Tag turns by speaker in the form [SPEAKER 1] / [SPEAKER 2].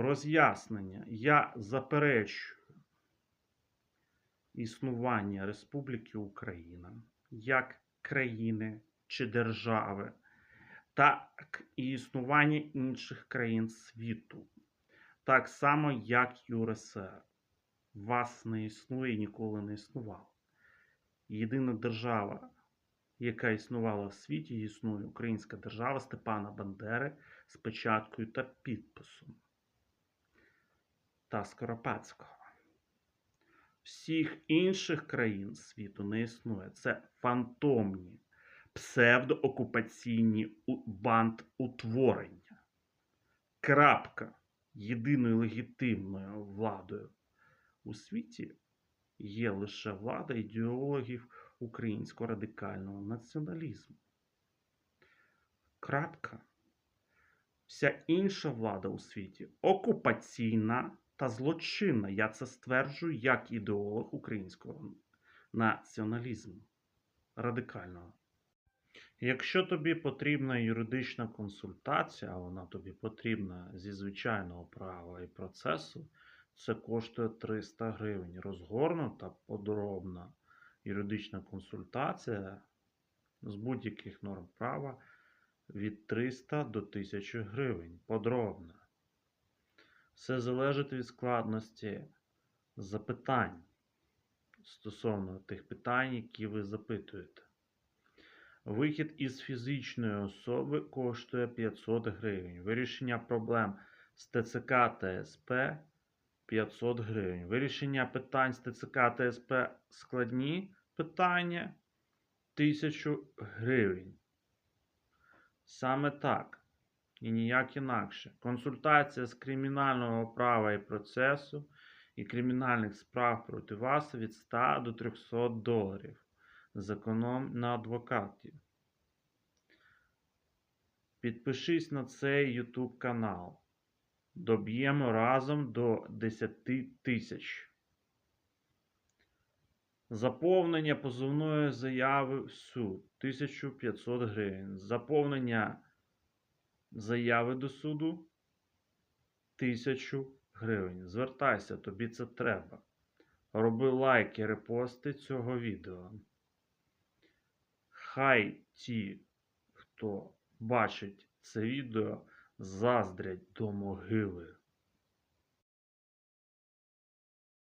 [SPEAKER 1] Роз'яснення. Я заперечую існування Республіки Україна як країни чи держави, так і існування інших країн світу, так само, як і УРСР. Вас не існує і ніколи не існувало. Єдина держава, яка існувала в світі, існує Українська держава Степана Бандери з печаткою та підписом та Скоропадського. Всіх інших країн світу не існує. Це фантомні, псевдоокупаційні бандутворення. Крапка єдиною легітимною владою у світі є лише влада ідеологів українського радикального націоналізму. Крапка. Вся інша влада у світі окупаційна та злочинна. Я це стверджую як ідеолог українського націоналізму радикального. Якщо тобі потрібна юридична консультація, а вона тобі потрібна зі звичайного права і процесу, це коштує 300 гривень. Розгорнута подробна юридична консультація з будь-яких норм права від 300 до 1000 гривень. Подробна. Все залежить від складності запитань стосовно тих питань, які ви запитуєте. Вихід із фізичної особи коштує 500 гривень. Вирішення проблем з ТЦК та СП 500 гривень. Вирішення питань з ТЦК та СП складні питання 1000 гривень. Саме так і ніяк інакше. Консультація з кримінального права і процесу і кримінальних справ проти вас від 100 до 300 доларів. Зеконом на адвокатів. Підпишись на цей YouTube канал. Доб'ємо разом до 10 тисяч. Заповнення позовної заяви в суд 1500 гривень. Заповнення заяви до суду 1000 гривень. Звертайся, тобі це треба. Роби лайки, репости цього відео. Хай ті, хто бачить це відео, заздрять до могили.